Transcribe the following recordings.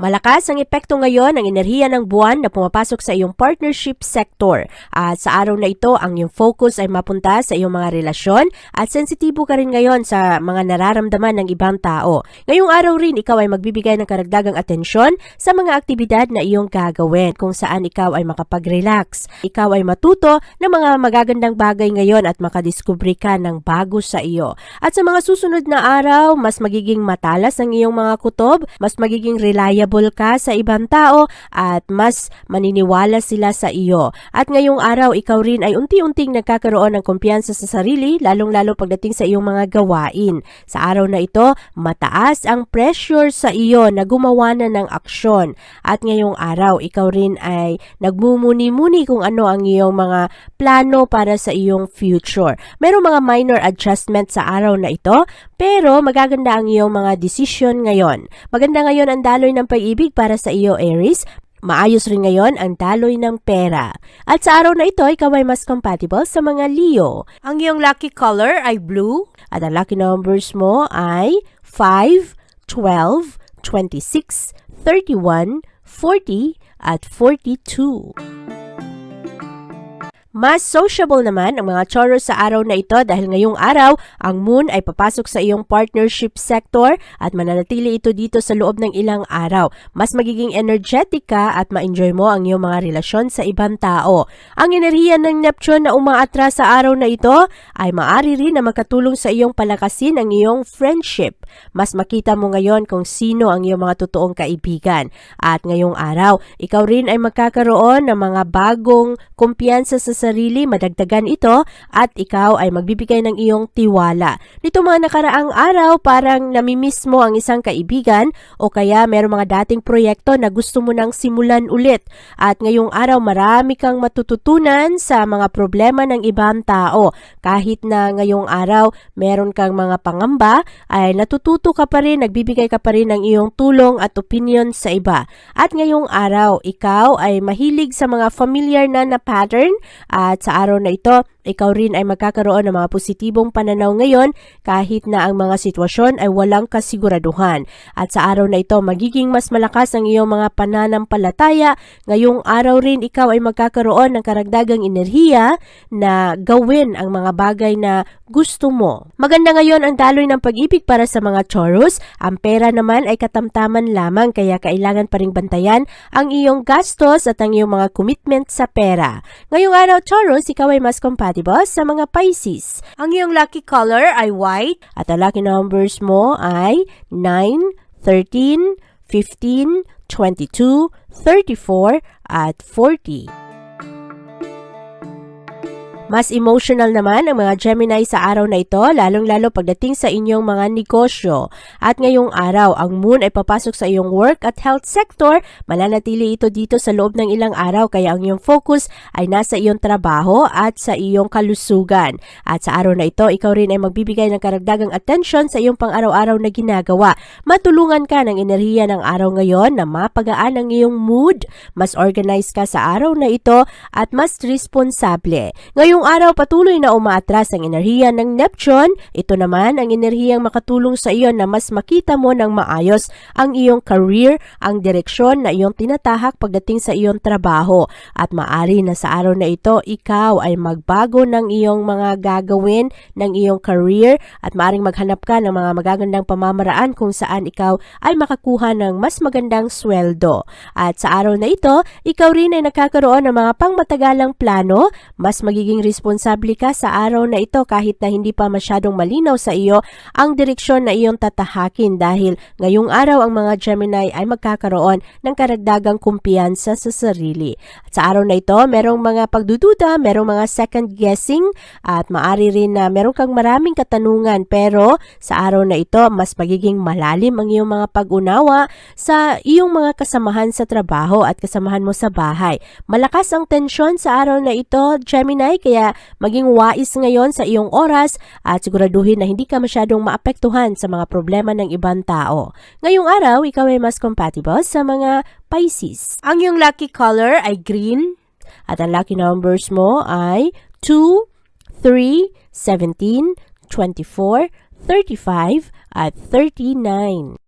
Malakas ang epekto ngayon ng enerhiya ng buwan na pumapasok sa iyong partnership sector. At sa araw na ito, ang iyong focus ay mapunta sa iyong mga relasyon at sensitibo ka rin ngayon sa mga nararamdaman ng ibang tao. Ngayong araw rin, ikaw ay magbibigay ng karagdagang atensyon sa mga aktibidad na iyong gagawin kung saan ikaw ay makapag-relax. Ikaw ay matuto ng mga magagandang bagay ngayon at makadiskubre ka ng bago sa iyo. At sa mga susunod na araw, mas magiging matalas ang iyong mga kutob, mas magiging reliable ka sa ibang tao at mas maniniwala sila sa iyo. At ngayong araw, ikaw rin ay unti-unting nagkakaroon ng kumpiyansa sa sarili, lalong-lalo pagdating sa iyong mga gawain. Sa araw na ito, mataas ang pressure sa iyo na gumawa na ng aksyon. At ngayong araw, ikaw rin ay nagmumuni-muni kung ano ang iyong mga plano para sa iyong future. Merong mga minor adjustment sa araw na ito, pero magaganda ang iyong mga decision ngayon. Maganda ngayon ang daloy ng pag-ibig para sa iyo, Aries. Maayos rin ngayon ang daloy ng pera. At sa araw na ito, ikaw ay mas compatible sa mga Leo. Ang iyong lucky color ay blue at ang lucky numbers mo ay 5, 12, 26, 31, 40 at 42. Mas sociable naman ang mga Taurus sa araw na ito dahil ngayong araw, ang moon ay papasok sa iyong partnership sector at mananatili ito dito sa loob ng ilang araw. Mas magiging energetic ka at ma-enjoy mo ang iyong mga relasyon sa ibang tao. Ang enerhiya ng Neptune na umaatras sa araw na ito ay maari rin na makatulong sa iyong palakasin ang iyong friendship. Mas makita mo ngayon kung sino ang iyong mga totoong kaibigan. At ngayong araw, ikaw rin ay magkakaroon ng mga bagong kumpiyansa sa sarili, madagdagan ito at ikaw ay magbibigay ng iyong tiwala. Nito mga nakaraang araw, parang namimiss mo ang isang kaibigan o kaya meron mga dating proyekto na gusto mo nang simulan ulit. At ngayong araw, marami kang matututunan sa mga problema ng ibang tao. Kahit na ngayong araw, meron kang mga pangamba, ay natututo ka pa rin, nagbibigay ka pa rin ng iyong tulong at opinion sa iba. At ngayong araw, ikaw ay mahilig sa mga familiar na na pattern at sa araw na ito, ikaw rin ay magkakaroon ng mga positibong pananaw ngayon kahit na ang mga sitwasyon ay walang kasiguraduhan. At sa araw na ito, magiging mas malakas ang iyong mga pananampalataya. Ngayong araw rin, ikaw ay magkakaroon ng karagdagang enerhiya na gawin ang mga bagay na gusto mo. Maganda ngayon ang daloy ng pag-ibig para sa mga Taurus. Ang pera naman ay katamtaman lamang kaya kailangan pa ring bantayan ang iyong gastos at ang iyong mga commitment sa pera. Ngayong araw, Taurus, ikaw ay mas compatible sa mga Pisces. Ang iyong lucky color ay white at ang lucky numbers mo ay 9, 13, 15, 22, 34 at 40. Mas emotional naman ang mga Gemini sa araw na ito, lalong-lalo pagdating sa inyong mga negosyo. At ngayong araw, ang moon ay papasok sa iyong work at health sector. Mananatili ito dito sa loob ng ilang araw kaya ang iyong focus ay nasa iyong trabaho at sa iyong kalusugan. At sa araw na ito, ikaw rin ay magbibigay ng karagdagang attention sa iyong pang-araw-araw na ginagawa. Matulungan ka ng enerhiya ng araw ngayon na mapagaan ang iyong mood. Mas organized ka sa araw na ito at mas responsable. Ngayong Ngayong araw patuloy na umaatras ang enerhiya ng Neptune. Ito naman ang enerhiyang makatulong sa iyo na mas makita mo ng maayos ang iyong career, ang direksyon na iyong tinatahak pagdating sa iyong trabaho. At maari na sa araw na ito, ikaw ay magbago ng iyong mga gagawin ng iyong career at maaring maghanap ka ng mga magagandang pamamaraan kung saan ikaw ay makakuha ng mas magandang sweldo. At sa araw na ito, ikaw rin ay nakakaroon ng mga pangmatagalang plano, mas magiging responsable ka sa araw na ito kahit na hindi pa masyadong malinaw sa iyo ang direksyon na iyong tatahakin dahil ngayong araw ang mga Gemini ay magkakaroon ng karagdagang kumpiyansa sa sarili. At sa araw na ito, merong mga pagdududa, merong mga second guessing at maari rin na meron kang maraming katanungan pero sa araw na ito, mas magiging malalim ang iyong mga pag-unawa sa iyong mga kasamahan sa trabaho at kasamahan mo sa bahay. Malakas ang tensyon sa araw na ito, Gemini, kaya maging wais ngayon sa iyong oras at siguraduhin na hindi ka masyadong maapektuhan sa mga problema ng ibang tao. Ngayong araw, ikaw ay mas compatible sa mga Pisces. Ang iyong lucky color ay green at ang lucky numbers mo ay 2, 3, 17, 24, 35 at 39.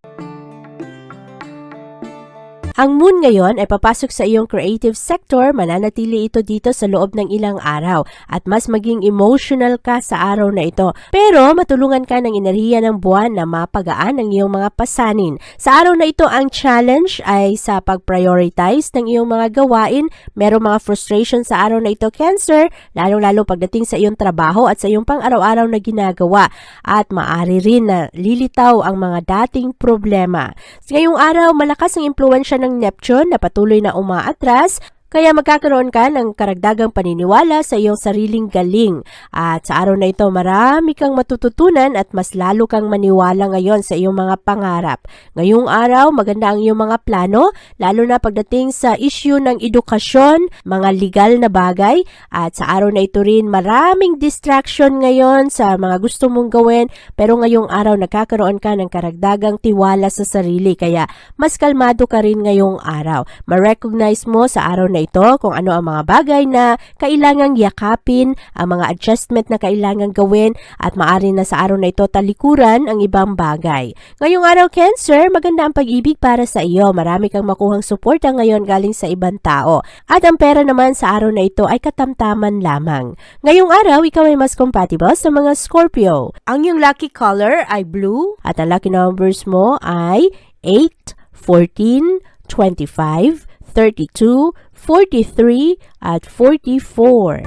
Ang moon ngayon ay papasok sa iyong creative sector, mananatili ito dito sa loob ng ilang araw at mas maging emotional ka sa araw na ito. Pero matulungan ka ng enerhiya ng buwan na mapagaan ang iyong mga pasanin. Sa araw na ito, ang challenge ay sa pag-prioritize ng iyong mga gawain. Merong mga frustration sa araw na ito, Cancer, lalong-lalo pagdating sa iyong trabaho at sa iyong pang-araw-araw na ginagawa. At maari rin na lilitaw ang mga dating problema. Ngayong araw, malakas ang impluensya ng Neptune na patuloy na umaatras kaya magkakaroon ka ng karagdagang paniniwala sa iyong sariling galing. At sa araw na ito, marami kang matututunan at mas lalo kang maniwala ngayon sa iyong mga pangarap. Ngayong araw, maganda ang iyong mga plano, lalo na pagdating sa issue ng edukasyon, mga legal na bagay. At sa araw na ito rin, maraming distraction ngayon sa mga gusto mong gawin. Pero ngayong araw, nagkakaroon ka ng karagdagang tiwala sa sarili. Kaya mas kalmado ka rin ngayong araw. Ma-recognize mo sa araw na ito kung ano ang mga bagay na kailangang yakapin, ang mga adjustment na kailangang gawin at maari na sa araw na ito talikuran ang ibang bagay. Ngayong araw Cancer, maganda ang pag-ibig para sa iyo. Marami kang makuhang suporta ngayon galing sa ibang tao. At ang pera naman sa araw na ito ay katamtaman lamang. Ngayong araw, ikaw ay mas compatible sa mga Scorpio. Ang iyong lucky color ay blue at ang lucky numbers mo ay 8, 14, 25, 32, 43 at 44.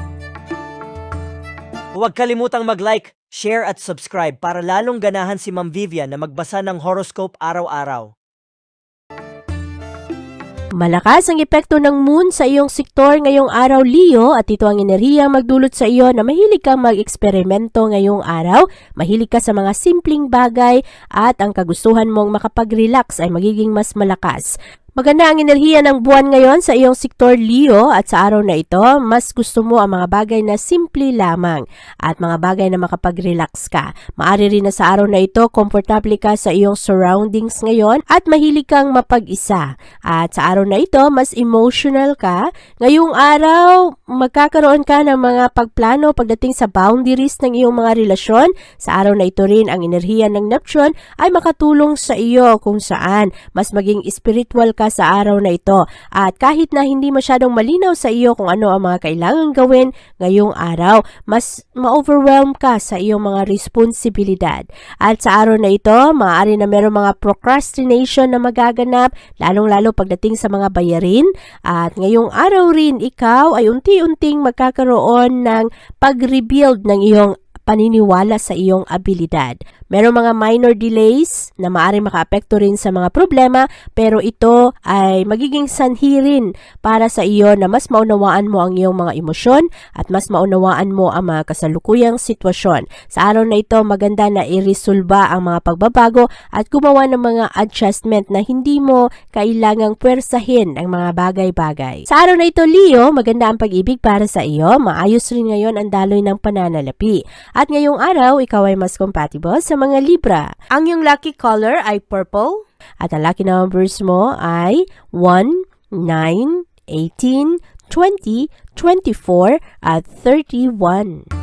Huwag kalimutang mag-like, share at subscribe para lalong ganahan si Ma'am Vivian na magbasa ng horoscope araw-araw. Malakas ang epekto ng moon sa iyong sektor ngayong araw Leo at ito ang enerhiya magdulot sa iyo na mahilig kang mag-eksperimento ngayong araw, mahilig ka sa mga simpleng bagay at ang kagustuhan mong makapag-relax ay magiging mas malakas. Maganda ang enerhiya ng buwan ngayon sa iyong sektor Leo at sa araw na ito, mas gusto mo ang mga bagay na simple lamang at mga bagay na makapag-relax ka. Maari rin na sa araw na ito, komportable ka sa iyong surroundings ngayon at mahilig kang mapag-isa. At sa araw na ito, mas emotional ka. Ngayong araw, magkakaroon ka ng mga pagplano pagdating sa boundaries ng iyong mga relasyon. Sa araw na ito rin, ang enerhiya ng Neptune ay makatulong sa iyo kung saan mas maging spiritual ka sa araw na ito. At kahit na hindi masyadong malinaw sa iyo kung ano ang mga kailangan gawin ngayong araw, mas ma-overwhelm ka sa iyong mga responsibilidad. At sa araw na ito, maaari na meron mga procrastination na magaganap, lalong-lalo pagdating sa mga bayarin. At ngayong araw rin, ikaw ay unti-unting magkakaroon ng pag-rebuild ng iyong paniniwala sa iyong abilidad. Merong mga minor delays na maaari makaapekto rin sa mga problema pero ito ay magiging sanhi rin para sa iyo na mas maunawaan mo ang iyong mga emosyon at mas maunawaan mo ang mga kasalukuyang sitwasyon. Sa araw na ito, maganda na iresolba ang mga pagbabago at gumawa ng mga adjustment na hindi mo kailangang pwersahin ang mga bagay-bagay. Sa araw na ito, Leo, maganda ang pag-ibig para sa iyo. Maayos rin ngayon ang daloy ng pananalapi. At ngayong araw, ikaw ay mas compatible sa mga Libra. Ang iyong lucky color ay purple at ang lucky numbers mo ay 1, 9, 18, 20, 24, at 31.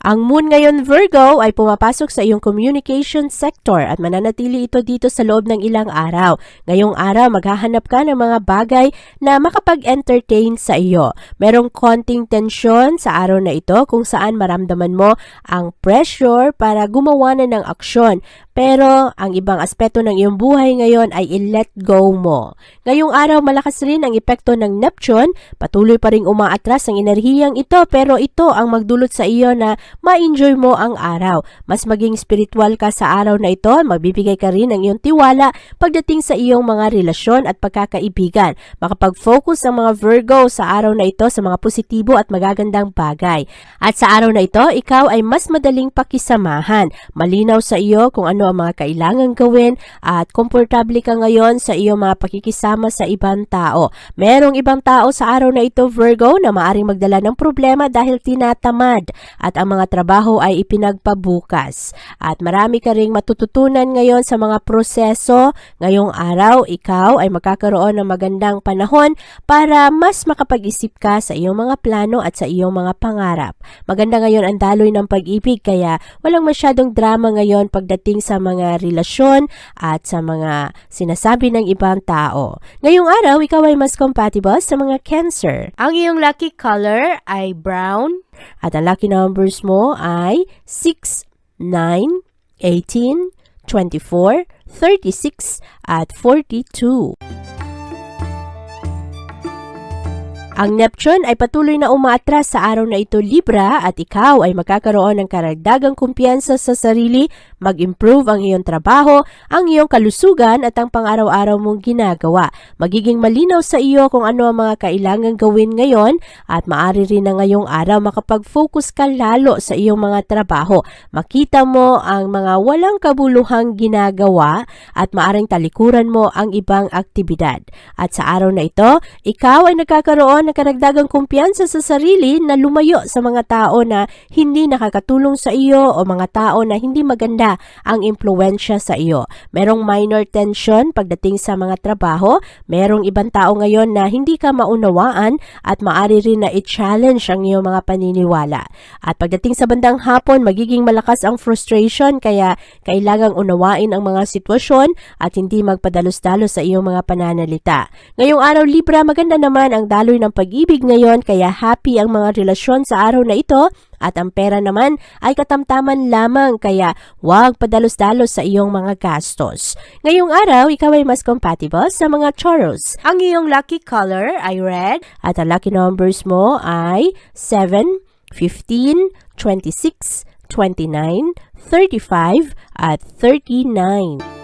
Ang moon ngayon Virgo ay pumapasok sa iyong communication sector at mananatili ito dito sa loob ng ilang araw. Ngayong araw maghahanap ka ng mga bagay na makapag-entertain sa iyo. Merong konting tensyon sa araw na ito kung saan maramdaman mo ang pressure para gumawa na ng aksyon. Pero ang ibang aspeto ng iyong buhay ngayon ay i-let go mo. Ngayong araw malakas rin ang epekto ng Neptune, patuloy pa ring umaatras ang enerhiyang ito pero ito ang magdulot sa iyo na ma-enjoy mo ang araw. Mas maging spiritual ka sa araw na ito, magbibigay ka rin ng iyong tiwala pagdating sa iyong mga relasyon at pagkakaibigan. Makapag-focus ang mga Virgo sa araw na ito sa mga positibo at magagandang bagay. At sa araw na ito, ikaw ay mas madaling pakisamahan. Malinaw sa iyo kung ano ang mga kailangang gawin at komportable ka ngayon sa iyong mga pakikisama sa ibang tao. Merong ibang tao sa araw na ito, Virgo, na maaring magdala ng problema dahil tinatamad at ang mga trabaho ay ipinagpabukas. At marami ka ring matututunan ngayon sa mga proseso. Ngayong araw, ikaw ay magkakaroon ng magandang panahon para mas makapag-isip ka sa iyong mga plano at sa iyong mga pangarap. Maganda ngayon ang daloy ng pag-ibig kaya walang masyadong drama ngayon pagdating sa mga relasyon at sa mga sinasabi ng ibang tao. Ngayong araw, ikaw ay mas compatible sa mga cancer. Ang iyong lucky color ay brown at ang lucky numbers mo ay 6, 9, 18, 24, 36 at 42. Ang Neptune ay patuloy na umaatras sa araw na ito Libra at ikaw ay magkakaroon ng karagdagang kumpiyansa sa sarili, mag-improve ang iyong trabaho, ang iyong kalusugan at ang pang-araw-araw mong ginagawa. Magiging malinaw sa iyo kung ano ang mga kailangang gawin ngayon at maari rin na ngayong araw makapag-focus ka lalo sa iyong mga trabaho. Makita mo ang mga walang kabuluhang ginagawa at maaring talikuran mo ang ibang aktibidad. At sa araw na ito, ikaw ay nagkakaroon ng karagdagang kumpiyansa sa sarili na lumayo sa mga tao na hindi nakakatulong sa iyo o mga tao na hindi maganda ang impluensya sa iyo. Merong minor tension pagdating sa mga trabaho, merong ibang tao ngayon na hindi ka maunawaan at maari rin na i-challenge ang iyong mga paniniwala. At pagdating sa bandang hapon, magiging malakas ang frustration kaya kailangang unawain ang mga sitwasyon at hindi magpadalos-dalos sa iyong mga pananalita. Ngayong araw Libra, maganda naman ang daloy ng pag-ibig ngayon kaya happy ang mga relasyon sa araw na ito at ang pera naman ay katamtaman lamang kaya huwag padalos-dalos sa iyong mga gastos. Ngayong araw, ikaw ay mas compatible sa mga Taurus. Ang iyong lucky color ay red at ang lucky numbers mo ay 7, 15, 26, 29, 35 at 39.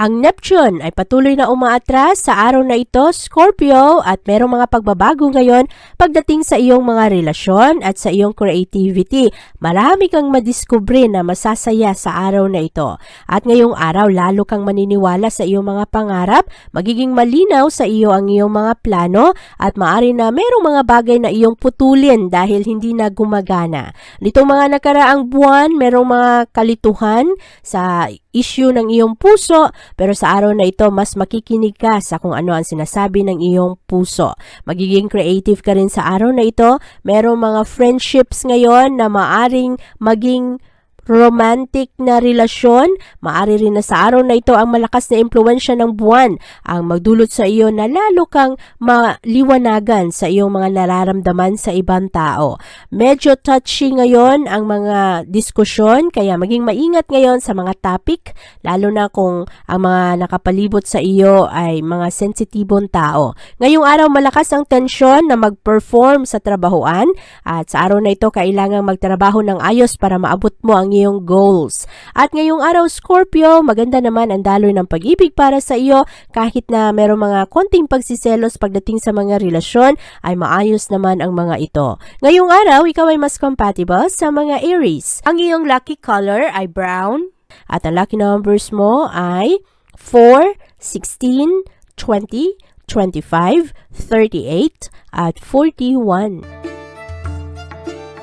Ang Neptune ay patuloy na umaatras sa araw na ito, Scorpio, at merong mga pagbabago ngayon pagdating sa iyong mga relasyon at sa iyong creativity. Marami kang madiskubre na masasaya sa araw na ito. At ngayong araw, lalo kang maniniwala sa iyong mga pangarap, magiging malinaw sa iyo ang iyong mga plano at maari na merong mga bagay na iyong putulin dahil hindi na gumagana. Nitong mga nakaraang buwan, merong mga kalituhan sa issue ng iyong puso, pero sa araw na ito, mas makikinig ka sa kung ano ang sinasabi ng iyong puso. Magiging creative ka rin sa araw na ito. Merong mga friendships ngayon na maaring maging romantic na relasyon, maari rin na sa araw na ito ang malakas na impluensya ng buwan ang magdulot sa iyo na lalo kang maliwanagan sa iyong mga nararamdaman sa ibang tao. Medyo touchy ngayon ang mga diskusyon kaya maging maingat ngayon sa mga topic lalo na kung ang mga nakapalibot sa iyo ay mga sensitibong tao. Ngayong araw malakas ang tensyon na mag-perform sa trabahoan at sa araw na ito kailangang magtrabaho ng ayos para maabot mo ang goals. At ngayong araw Scorpio, maganda naman ang daloy ng pag-ibig para sa iyo kahit na merong mga konting pagsiselos pagdating sa mga relasyon ay maayos naman ang mga ito. Ngayong araw, ikaw ay mas compatible sa mga Aries. Ang iyong lucky color ay brown at ang lucky numbers mo ay 4, 16, 20, 25, 38 at 41.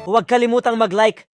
Huwag kalimutang mag-like,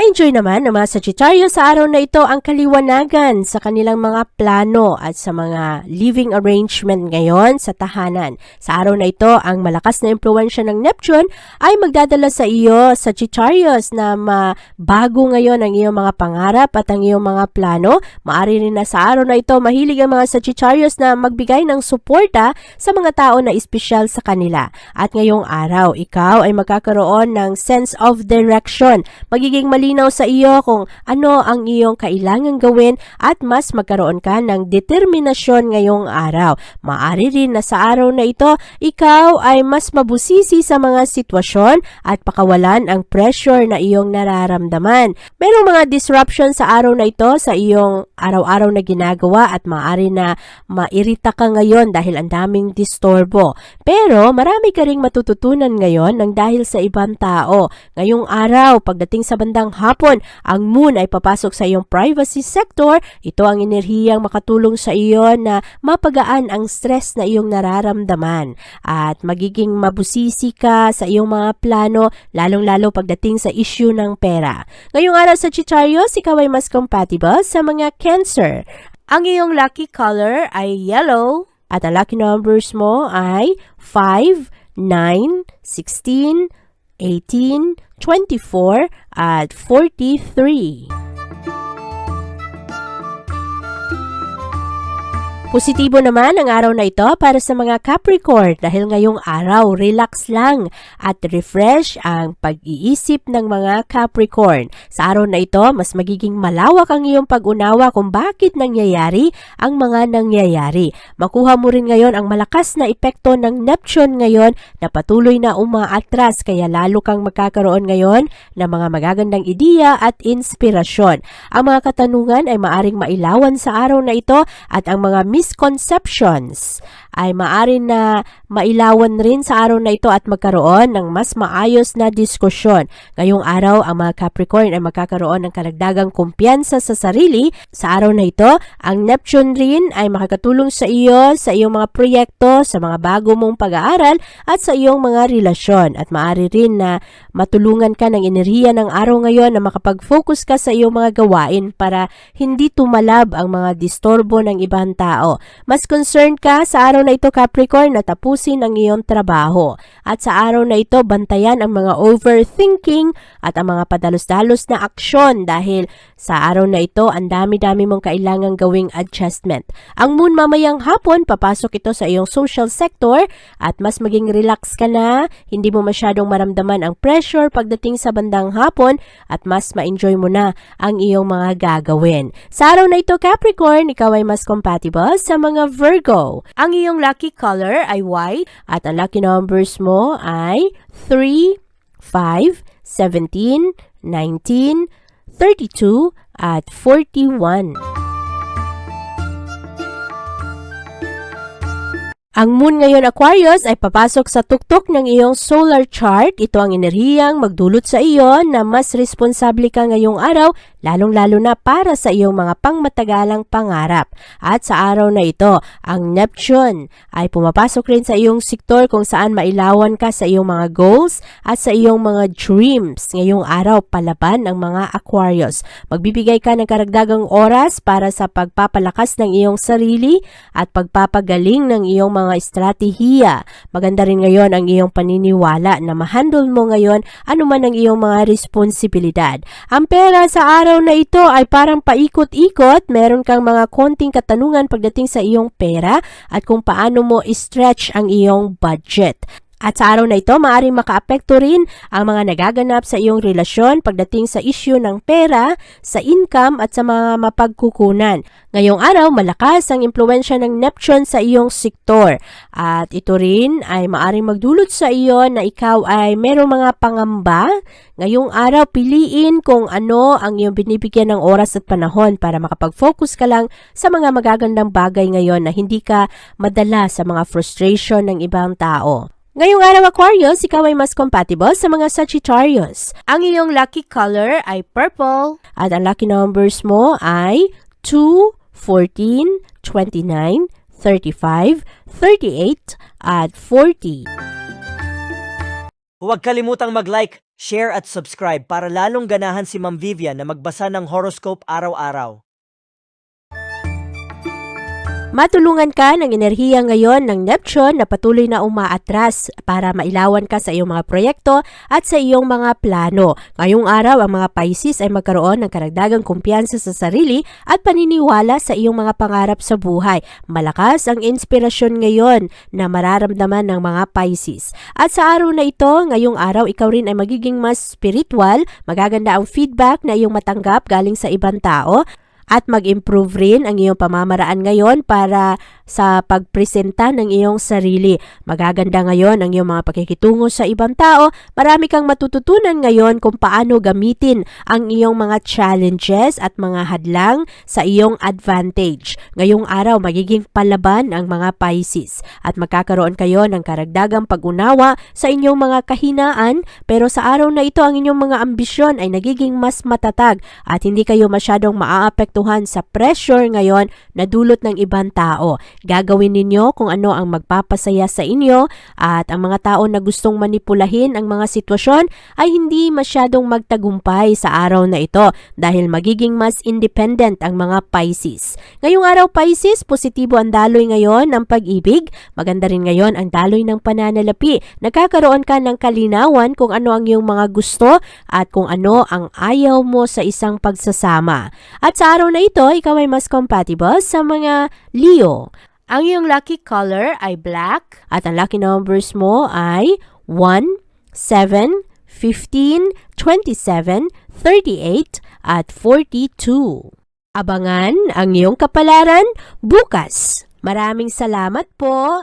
Ma-enjoy naman ng mga Sagittario sa araw na ito ang kaliwanagan sa kanilang mga plano at sa mga living arrangement ngayon sa tahanan. Sa araw na ito, ang malakas na impluensya ng Neptune ay magdadala sa iyo, Sagittarius, na mabago ngayon ang iyong mga pangarap at ang iyong mga plano. Maari rin na sa araw na ito, mahilig ang mga Sagittarius na magbigay ng suporta sa mga tao na espesyal sa kanila. At ngayong araw, ikaw ay magkakaroon ng sense of direction. Magiging malinaw sa iyo kung ano ang iyong kailangang gawin at mas magkaroon ka ng determinasyon ngayong araw. Maari rin na sa araw na ito, ikaw ay mas mabusisi sa mga sitwasyon at pakawalan ang pressure na iyong nararamdaman. Merong mga disruption sa araw na ito sa iyong araw-araw na ginagawa at maari na mairita ka ngayon dahil ang daming distorbo. Pero marami ka ring matututunan ngayon ng dahil sa ibang tao. Ngayong araw, pagdating sa bandang hapon, ang moon ay papasok sa iyong privacy sector. Ito ang enerhiyang makatulong sa iyo na mapagaan ang stress na iyong nararamdaman. At magiging mabusisi ka sa iyong mga plano, lalong-lalo pagdating sa issue ng pera. Ngayong araw sa Sagittarius, ikaw ay mas compatible sa mga Cancer. Ang iyong lucky color ay yellow at ang lucky numbers mo ay 5, 9, 16, 18, 24 at 43. Positibo naman ang araw na ito para sa mga Capricorn dahil ngayong araw relax lang at refresh ang pag-iisip ng mga Capricorn. Sa araw na ito, mas magiging malawak ang iyong pag-unawa kung bakit nangyayari ang mga nangyayari. Makuha mo rin ngayon ang malakas na epekto ng Neptune ngayon na patuloy na umaatras kaya lalo kang magkakaroon ngayon ng mga magagandang ideya at inspirasyon. Ang mga katanungan ay maaring mailawan sa araw na ito at ang mga misconceptions ay maaari na mailawan rin sa araw na ito at magkaroon ng mas maayos na diskusyon. Ngayong araw, ang mga Capricorn ay magkakaroon ng karagdagang kumpiyansa sa sarili. Sa araw na ito, ang Neptune rin ay makakatulong sa iyo sa iyong mga proyekto, sa mga bago mong pag-aaral at sa iyong mga relasyon. At maaari rin na matulungan ka ng enerhiya ng araw ngayon na makapag-focus ka sa iyong mga gawain para hindi tumalab ang mga distorbo ng ibang tao. Mas concerned ka sa araw na ito Capricorn na tapusin ang iyong trabaho. At sa araw na ito, bantayan ang mga overthinking at ang mga padalos-dalos na aksyon dahil sa araw na ito, ang dami-dami mong kailangang gawing adjustment. Ang moon mamayang hapon, papasok ito sa iyong social sector at mas maging relax ka na, hindi mo masyadong maramdaman ang pressure pagdating sa bandang hapon at mas ma-enjoy mo na ang iyong mga gagawin. Sa araw na ito, Capricorn, ikaw ay mas compatible sa mga Virgo. Ang iyong lucky color ay white at ang lucky numbers mo ay 3, 5, 17, 19, 32 at 41. Ang moon ngayon Aquarius ay papasok sa tuktok ng iyong solar chart. Ito ang enerhiyang magdulot sa iyo na mas responsable ka ngayong araw, lalong-lalo na para sa iyong mga pangmatagalang pangarap. At sa araw na ito, ang Neptune ay pumapasok rin sa iyong sektor kung saan mailawan ka sa iyong mga goals at sa iyong mga dreams. Ngayong araw, palaban ang mga Aquarius. Magbibigay ka ng karagdagang oras para sa pagpapalakas ng iyong sarili at pagpapagaling ng iyong mga estratehiya. Maganda rin ngayon ang iyong paniniwala na mahandle mo ngayon anuman ang iyong mga responsibilidad. Ang pera sa araw na ito ay parang paikot-ikot. Meron kang mga konting katanungan pagdating sa iyong pera at kung paano mo stretch ang iyong budget. At sa araw na ito, maaaring makaapekto rin ang mga nagaganap sa iyong relasyon pagdating sa issue ng pera, sa income at sa mga mapagkukunan. Ngayong araw, malakas ang impluensya ng Neptune sa iyong sektor. At ito rin ay maaaring magdulot sa iyo na ikaw ay merong mga pangamba. Ngayong araw, piliin kung ano ang iyong binibigyan ng oras at panahon para makapag-focus ka lang sa mga magagandang bagay ngayon na hindi ka madala sa mga frustration ng ibang tao. Ngayong araw Aquarius, ikaw ay mas compatible sa mga Sagittarius. Ang iyong lucky color ay purple at ang lucky numbers mo ay 2, 14, 29, 35, 38, at 40. Huwag kalimutang mag-like, share at subscribe para lalong ganahan si Ma'am Vivian na magbasa ng horoscope araw-araw. Matulungan ka ng enerhiya ngayon ng Neptune na patuloy na umaatras para mailawan ka sa iyong mga proyekto at sa iyong mga plano. Ngayong araw, ang mga Pisces ay magkaroon ng karagdagang kumpiyansa sa sarili at paniniwala sa iyong mga pangarap sa buhay. Malakas ang inspirasyon ngayon na mararamdaman ng mga Pisces. At sa araw na ito, ngayong araw, ikaw rin ay magiging mas spiritual, magaganda ang feedback na iyong matanggap galing sa ibang tao, at mag-improve rin ang iyong pamamaraan ngayon para sa pagpresenta ng iyong sarili. Magaganda ngayon ang iyong mga pakikitungo sa ibang tao. Marami kang matututunan ngayon kung paano gamitin ang iyong mga challenges at mga hadlang sa iyong advantage. Ngayong araw, magiging palaban ang mga Pisces at magkakaroon kayo ng karagdagang pag-unawa sa inyong mga kahinaan pero sa araw na ito ang inyong mga ambisyon ay nagiging mas matatag at hindi kayo masyadong maaapektuhan sa pressure ngayon na dulot ng ibang tao. Gagawin ninyo kung ano ang magpapasaya sa inyo at ang mga tao na gustong manipulahin ang mga sitwasyon ay hindi masyadong magtagumpay sa araw na ito dahil magiging mas independent ang mga Pisces. Ngayong araw Pisces, positibo ang daloy ngayon ng pag-ibig. Maganda rin ngayon ang daloy ng pananalapi. Nagkakaroon ka ng kalinawan kung ano ang iyong mga gusto at kung ano ang ayaw mo sa isang pagsasama. At sa araw na ito, ikaw ay mas compatible sa mga Leo. Ang iyong lucky color ay black at ang lucky numbers mo ay 1, 7, 15, 27, 38 at 42. Abangan ang iyong kapalaran bukas. Maraming salamat po.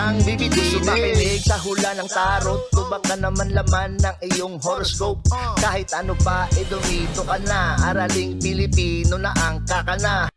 kang bibitinin Gusto makinig sa hula ng tarot Tubak ka naman laman ng iyong horoscope. Kahit ano pa, eh dumito ka na. Araling Pilipino na ang kakana